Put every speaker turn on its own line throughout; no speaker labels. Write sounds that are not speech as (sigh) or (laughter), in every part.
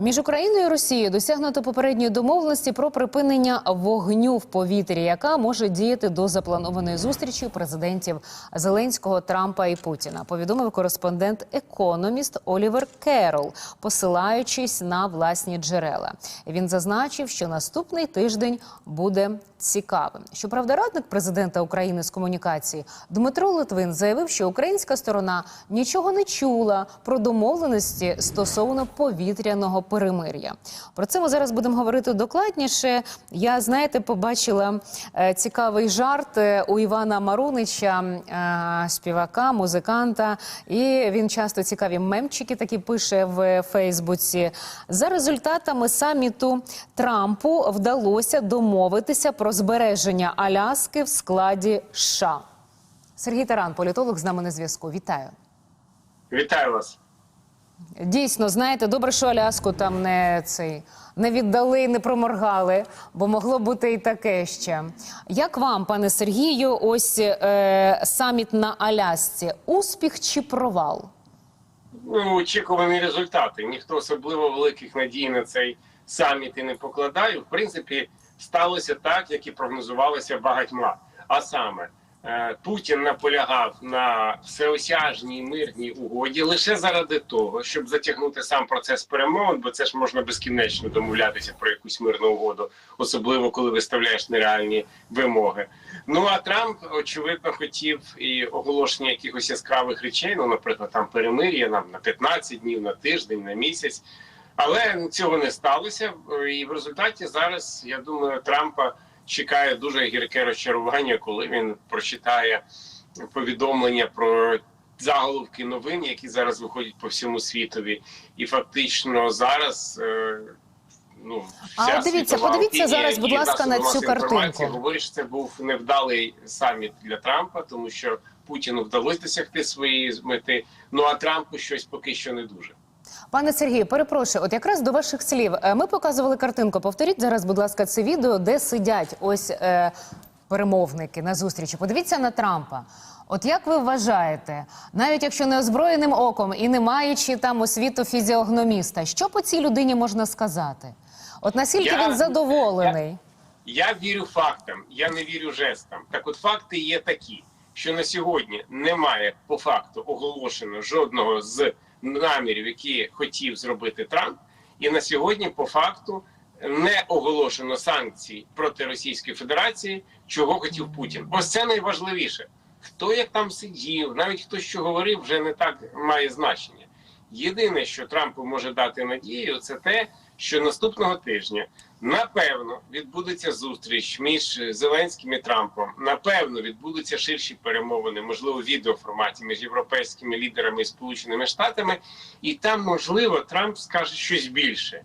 Між Україною і Росією досягнуто попередньої домовленості про припинення вогню в повітрі, яка може діяти до запланованої зустрічі президентів Зеленського, Трампа і Путіна. Повідомив кореспондент Економіст Олівер Керол, посилаючись на власні джерела. Він зазначив, що наступний тиждень буде цікавим. Щоправда, радник президента України з комунікації Дмитро Литвин заявив, що українська сторона нічого не чула про домовленості стосовно повітряного перемир'я. Про це ми зараз будемо говорити докладніше. Я знаєте, побачила е, цікавий жарт е, у Івана Марунича, е, співака, музиканта, і він часто цікаві мемчики такі пише в Фейсбуці. За результатами саміту Трампу вдалося домовитися про збереження Аляски в складі США. Сергій Таран, політолог, з нами на зв'язку. Вітаю.
Вітаю вас.
Дійсно, знаєте, добре, що Аляску там не цей не віддали, не проморгали, бо могло бути і таке ще. Як вам, пане Сергію, ось е, саміт на Алясці? Успіх чи провал?
Ну, очікувані результати. Ніхто особливо великих надій на цей саміт і не покладає. В принципі, сталося так, як і прогнозувалося багатьма. А саме, е, Путін наполягав на всеосяжній мирній угоді лише заради того, щоб затягнути сам процес перемовин, бо це ж можна безкінечно домовлятися про якусь мирну угоду, особливо коли виставляєш нереальні вимоги. Ну а Трамп очевидно хотів і оголошення якихось яскравих речей. Ну, наприклад, там перемир'я нам на 15 днів, на тиждень, на місяць. Але цього не сталося. І в результаті зараз я думаю, Трампа чекає дуже гірке розчарування, коли він прочитає повідомлення про заголовки новин, які зараз виходять по всьому світові, і фактично зараз. е, Ну,
А дивіться, подивіться
опінія
зараз, будь ласка, на цю картинку.
Говорить, що це був невдалий саміт для Трампа, тому що Путіну вдалося досягти своєї мети. Ну а Трампу щось поки що не дуже.
Пане Сергію, перепрошую, от якраз до ваших слів. Е, Ми показували картинку. Повторіть зараз, будь ласка, це відео, де сидять ось е, перемовники на зустрічі. Подивіться на Трампа. От як ви вважаєте, навіть якщо не озброєним оком і не маючи там освіту фізіогноміста, що по цій людині можна сказати? От наскільки
Я-
він задоволений?
Я вірю фактам, я не вірю жестам. Так, от факти є такі, що на сьогодні немає по факту оголошено жодного з намірів, які хотів зробити Трамп, і на сьогодні по факту не оголошено санкцій проти Російської Федерації, чого хотів Путін. Ось це найважливіше. Хто як там сидів, навіть хто що говорив, вже не так має значення. Єдине, що Трампу може дати надію, це те, що наступного тижня напевно відбудеться зустріч між Зеленським і Трампом. Напевно, відбудуться ширші перемовини, можливо, в відеоформаті між європейськими лідерами і Сполученими Штатами, і там, можливо, Трамп скаже щось більше.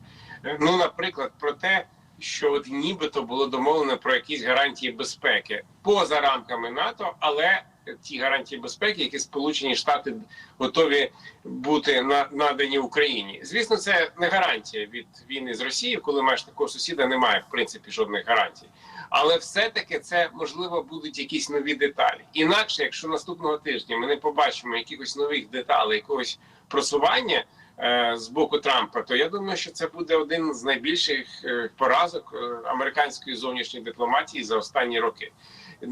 Ну, наприклад, про те, що от нібито було домовлено про якісь гарантії безпеки поза рамками НАТО, але ті гарантії безпеки, які Сполучені Штати готові бути на надані Україні. Звісно, це не гарантія від війни з Росією, коли маєш такого сусіда, немає в принципі жодних гарантій. Але все-таки це можливо будуть якісь нові деталі. Інакше, якщо наступного тижня ми не побачимо якихось нових деталей, якогось просування е, з боку Трампа, то я думаю, що це буде один з найбільших е, поразок е, американської зовнішньої дипломатії за останні роки.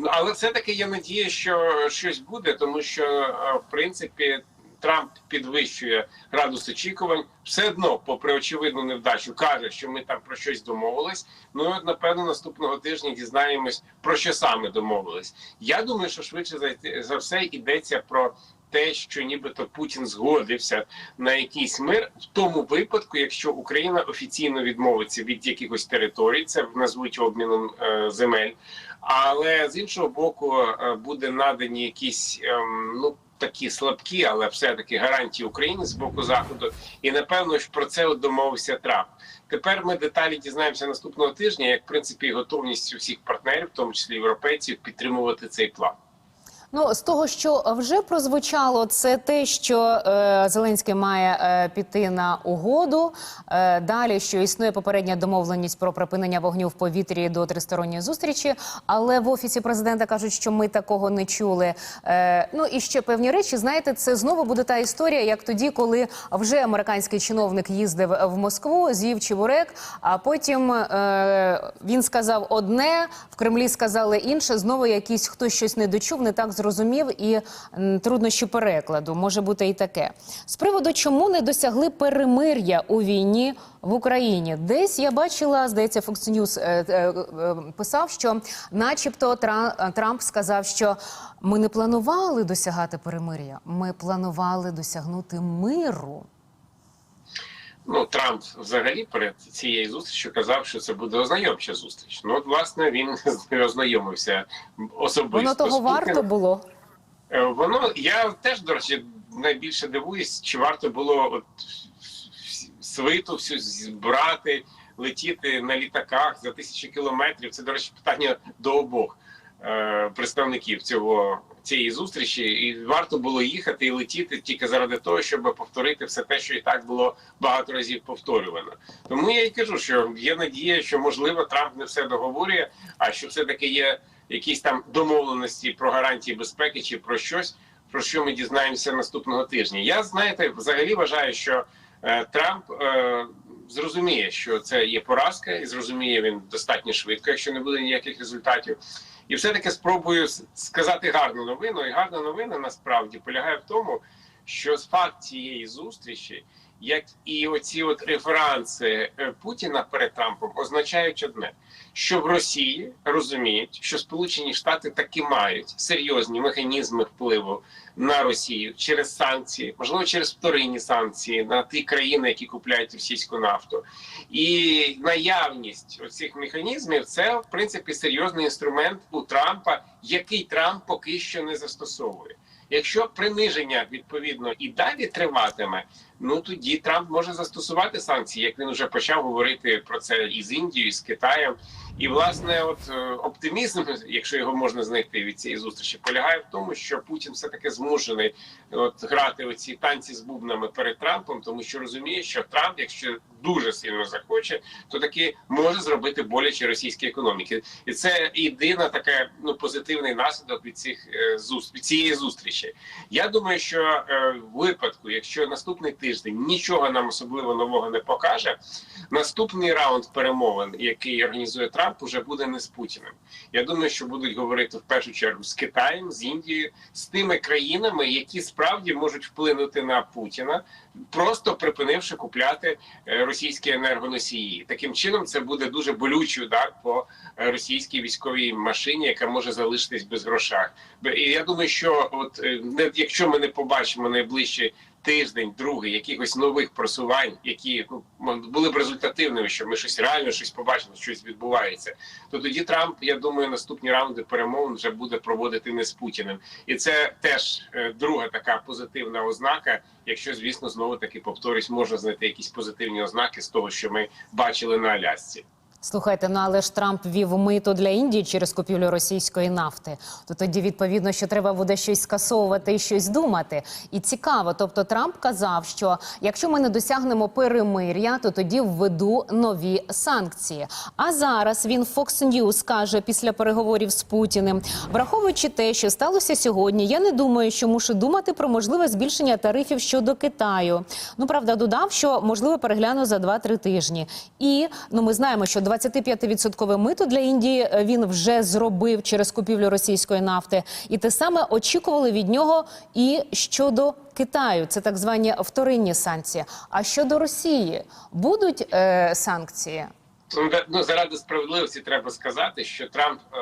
Але все-таки є надія, що щось буде, тому що е, в принципі Трамп підвищує градус очікувань. Все одно, попри очевидну невдачу, каже, що ми там про щось домовились. Ну і напевно, наступного тижня дізнаємось про що саме домовились. Я думаю, що швидше за все йдеться про. Те, що нібито Путін згодився на якийсь мир, в тому випадку, якщо Україна офіційно відмовиться від якихось територій, це назвуть обміном е, земель, але з іншого боку е, буде надані якісь ем, ну такі слабкі, але все-таки гарантії України з боку заходу. І напевно ж про це домовився Трамп. Тепер ми деталі дізнаємося наступного тижня, як в принципі готовність усіх партнерів, в тому числі європейців, підтримувати цей план.
Ну, з того, що вже прозвучало, це те, що е, Зеленський має е, піти на угоду. Е, далі, що існує попередня домовленість про припинення вогню в повітрі до тристоронньої зустрічі. Але в офісі президента кажуть, що ми такого не чули. Е, ну і ще певні речі. Знаєте, це знову буде та історія, як тоді, коли вже американський чиновник їздив в Москву, з'їв чебурек, а потім е, він сказав одне, в Кремлі сказали інше. Знову якийсь хтось щось не дочув, не так зрозумів, і труднощі перекладу може бути і таке. З приводу, чому не досягли перемир'я у війні в Україні, десь я бачила, здається, Fox News е, е, е, писав, що, начебто, Трамп сказав, що ми не планували досягати перемир'я, ми планували досягнути миру.
Ну, Трамп взагалі перед цією зустрічю казав, що це буде ознайомча зустріч. Ну, от, власне, він (laughs) ознайомився особисто.
Воно того варто було.
Е, Воно я теж до речі найбільше дивуюсь, чи варто було от свиту всю збирати, летіти на літаках за тисячі кілометрів. Це до речі, питання до обох представників цього цієї зустрічі, і варто було їхати і летіти тільки заради того, щоб повторити все те, що і так було багато разів повторювано. Тому я й кажу, що є надія, що можливо Трамп не все договорює, а що все таки є якісь там домовленості про гарантії безпеки чи про щось, про що ми дізнаємося наступного тижня. Я знаєте, взагалі вважаю, що е, Трамп е, зрозуміє, що це є поразка, і зрозуміє він достатньо швидко, якщо не буде ніяких результатів. І все-таки спробую сказати гарну новину. І гарна новина насправді полягає в тому, що факт цієї зустрічі, як і оці от референси е, Путіна перед Трампом, означають одне: що в Росії розуміють, що Сполучені Штати таки мають серйозні механізми впливу на Росію через санкції, можливо, через вторинні санкції на ті країни, які купляють російську нафту. І наявність оцих механізмів це в принципі серйозний інструмент у Трампа, який Трамп поки що не застосовує. Якщо приниження відповідно і далі триватиме, ну тоді Трамп може застосувати санкції, як він вже почав говорити про це і з Індією, з Китаєм. І власне, от е, оптимізм, якщо його можна знайти від цієї зустрічі, полягає в тому, що Путін все таки змушений от грати оці танці з бубнами перед Трампом, тому що розуміє, що Трамп, якщо дуже сильно захоче, то таки може зробити боляче російській економіки, і це єдина така ну позитивний наслідок від цих е, цієї зустрічі. Я думаю, що е, в випадку, якщо наступний тиждень нічого нам особливо нового не покаже, наступний раунд перемовин, який організує Трамп, уже буде не з Путіним. Я думаю, що будуть говорити в першу чергу з Китаєм, з Індією, з тими країнами, які справді можуть вплинути на Путіна, просто припинивши купляти е, російські енергоносії. Таким чином, це буде дуже болючий удар по е, російській військовій машині, яка може залишитись без грошах. І я думаю, що от е, якщо ми не побачимо найближчі тиждень, другий якихось нових просувань, які ну були б результативними, що ми щось реально щось побачимо, щось відбувається. То тоді Трамп, я думаю, наступні раунди перемовин вже буде проводити не з Путіним, і це теж друга така позитивна ознака. Якщо звісно знову таки повторюсь, можна знайти якісь позитивні ознаки з того, що ми бачили на Алясці.
Слухайте, ну але ж Трамп вів мито для Індії через купівлю російської нафти. То тоді відповідно, що треба буде щось скасовувати і щось думати. І цікаво, тобто Трамп казав, що якщо ми не досягнемо перемир'я, то тоді введу нові санкції. А зараз він Fox News каже після переговорів з Путіним, враховуючи те, що сталося сьогодні, я не думаю, що мушу думати про можливе збільшення тарифів щодо Китаю. Ну правда, додав, що можливо перегляну за 2-3 тижні. І ну ми знаємо, що 25% мито для Індії е, він вже зробив через купівлю російської нафти, і те саме очікували від нього і щодо Китаю. Це так звані вторинні санкції. А щодо Росії будуть е, санкції?
Ну, Ну заради справедливості треба сказати, що Трамп е,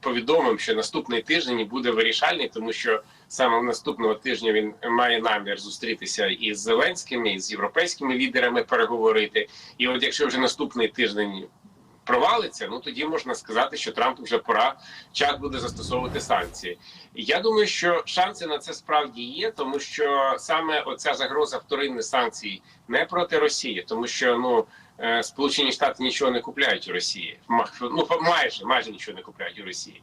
повідомив, що наступний тиждень буде вирішальний, тому що саме наступного тижня він має намір зустрітися із зеленськими, і з європейськими лідерами переговорити. І от якщо вже наступний тиждень провалиться, ну тоді можна сказати, що Трампу вже пора час буде застосовувати санкції. Я думаю, що шанси на це справді є, тому що саме оця загроза вторинних санкцій не проти Росії, тому що ну. е, Сполучені Штати нічого не купляють у Росії. Ну майже майже нічого не купляють у Росії.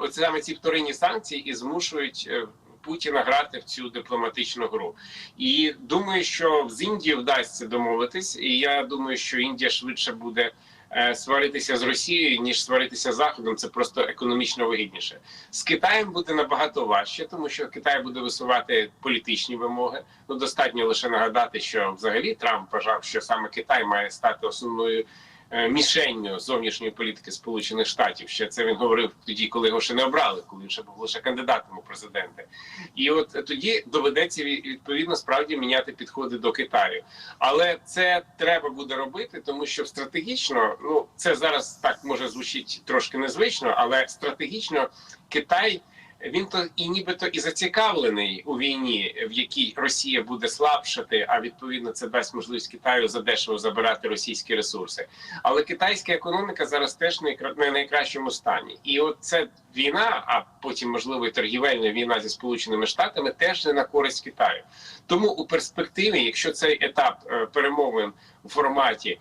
Оце саме ці вторинні санкції і змушують е, Путіна грати в цю дипломатичну гру. І думаю, що з Індією вдасться домовитись. І я думаю, що Індія швидше буде е, сваритися з Росією ніж сваритися з Заходом. Це просто економічно вигідніше. З Китаєм буде набагато важче, тому що Китай буде висувати політичні вимоги. Ну достатньо лише нагадати, що взагалі Трамп вважав, що саме Китай має стати основною. Е, Мішенню зовнішньої політики Сполучених Штатів ще це він говорив тоді, коли його ще не обрали, коли він ще був лише кандидатом у президенти. І от тоді доведеться відповідно справді міняти підходи до Китаю. Але це треба буде робити, тому що стратегічно, ну це зараз так може звучить трошки незвично, але стратегічно Китай. Він то і нібито і зацікавлений у війні, в якій Росія буде слабшати, а відповідно це дасть можливість Китаю задешево забирати російські ресурси. Але китайська економіка зараз теж не кра- найкращому стані, і от ця війна, а потім можливо і торгівельна війна зі сполученими штатами, теж не на користь Китаю. Тому у перспективі, якщо цей етап е, перемовин у форматі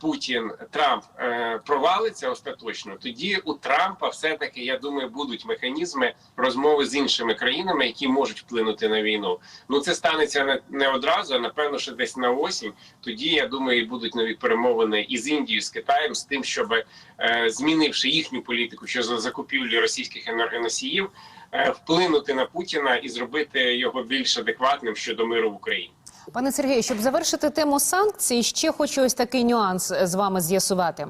Путін Трамп е, провалиться остаточно, тоді у Трампа все таки я думаю будуть механізми розмови з іншими країнами, які можуть вплинути на війну. Ну це станеться не, одразу, а напевно, що десь на осінь. Тоді я думаю, будуть нові перемовини і з Індією, з Китаєм, з тим, щоб е, змінивши їхню політику щодо закупівлі російських енергоносіїв, е, вплинути на Путіна і зробити його більш адекватним щодо миру в Україні.
Пане Сергію, щоб завершити тему санкцій, ще хочу ось такий нюанс з вами з'ясувати.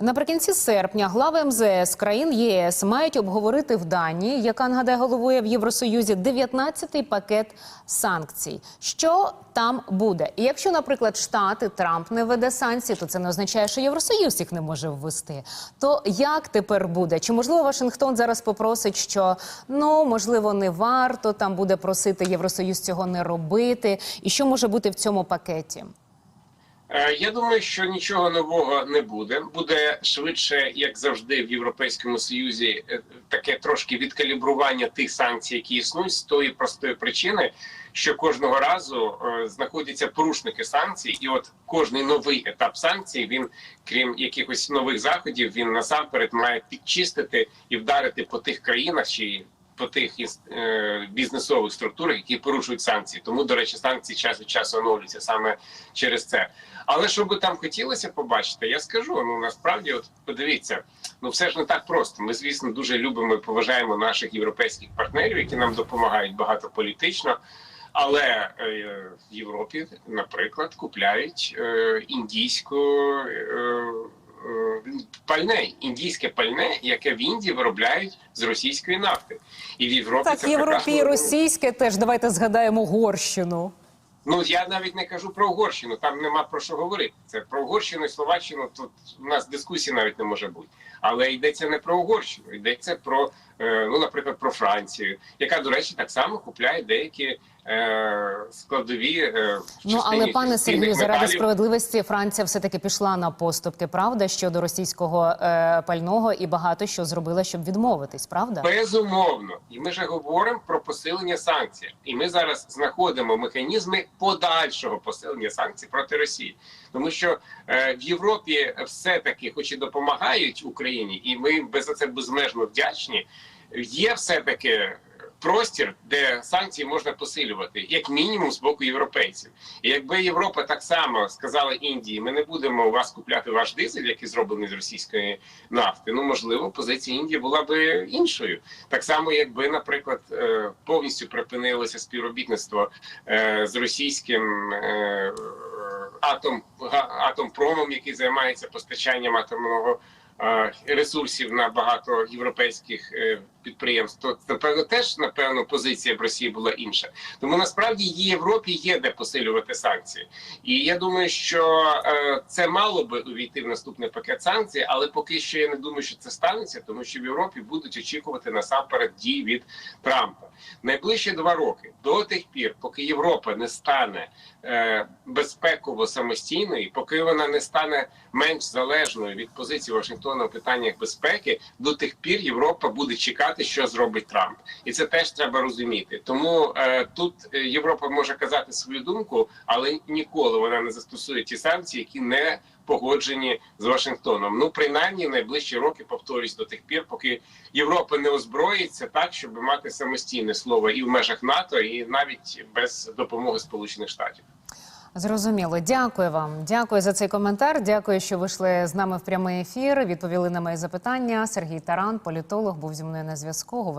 Наприкінці серпня глави МЗС країн ЄС мають обговорити в Данії, яка нагадає головує в Євросоюзі 19-й пакет санкцій. Що там буде? І якщо, наприклад, Штати Трамп не веде санкції, то це не означає, що Євросоюз їх не може ввести. То як тепер буде? Чи можливо Вашингтон зараз попросить, що ну можливо не варто там буде просити Євросоюз цього не робити? І що може бути в цьому пакеті?
Е, Я думаю, що нічого нового не буде. Буде швидше, як завжди, в Європейському Союзі е, таке трошки відкалібрування тих санкцій, які існують, з тої простої причини, що кожного разу е, знаходяться порушники санкцій, і от кожний новий етап санкцій, він, крім якихось нових заходів, він насамперед має підчистити і вдарити по тих країнах чи по тих е, бізнесових структурах, які порушують санкції. Тому, до речі, санкції час від часу оновлюються саме через це. Але що би там хотілося побачити, я скажу. Ну насправді, от подивіться, ну все ж не так просто. Ми, звісно, дуже любимо і поважаємо наших європейських партнерів, які нам допомагають багато політично. Але е, в Європі, наприклад, купляють е, індійську е, пальне, індійське пальне, яке в Індії виробляють з російської нафти, і в Європі
Так,
це
Європі
прекрасно
і російське теж давайте згадаємо Горщину.
Ну я навіть не кажу про Угорщину, там нема про що говорити. Це про Угорщину і Словаччину. Тут у нас дискусії навіть не може бути. Але йдеться не про Угорщину, йдеться про ну, наприклад, про Францію, яка, до речі, так само купляє деякі е, складові е,
Ну але пане Сергію, заради справедливості Франція все таки пішла на поступки, правда, щодо російського е, пального і багато що зробила, щоб відмовитись, правда?
Безумовно, і ми ж говоримо про посилення санкцій, і ми зараз знаходимо механізми подальшого посилення санкцій проти Росії, тому що е, в Європі все таки, хоч і допомагають Україні, і ми їм за це безмежно вдячні. Є все таки простір, де санкції можна посилювати, як мінімум з боку європейців. І якби Європа так само сказала Індії, ми не будемо у вас купляти ваш дизель, який зроблений з російської нафти. Ну можливо, позиція Індії була би іншою. Так само, якби, наприклад, е, повністю припинилося співробітництво е, з російським е, атом атомпромом, який займається постачанням атомного ресурсів на багато європейських підприємств, то напевно теж напевно позиція б Росії була інша. Тому насправді її Європі є де посилювати санкції, і я думаю, що е, це мало би увійти в наступний пакет санкцій, але поки що я не думаю, що це станеться, тому що в Європі будуть очікувати насамперед дій від Трампа. Найближчі два роки до тих пір, поки Європа не стане е, безпеково самостійною, поки вона не стане менш залежною від позиції Вашингтона у питаннях безпеки, до тих пір Європа буде чекати, що зробить Трамп, і це теж треба розуміти. Тому е, тут е, Європа може казати свою думку, але ніколи вона не застосує ті санкції, які не погоджені з Вашингтоном. Ну принаймні найближчі роки повторюсь до тих пір, поки Європа не озброїться так, щоб мати самостійне слово і в межах НАТО, і навіть без допомоги Сполучених Штатів.
Зрозуміло. Дякую вам. Дякую за цей коментар. Дякую, що вийшли з нами в прямий ефір. Відповіли на мої запитання. Сергій Таран, політолог, був зі мною на зв'язку. Говорили.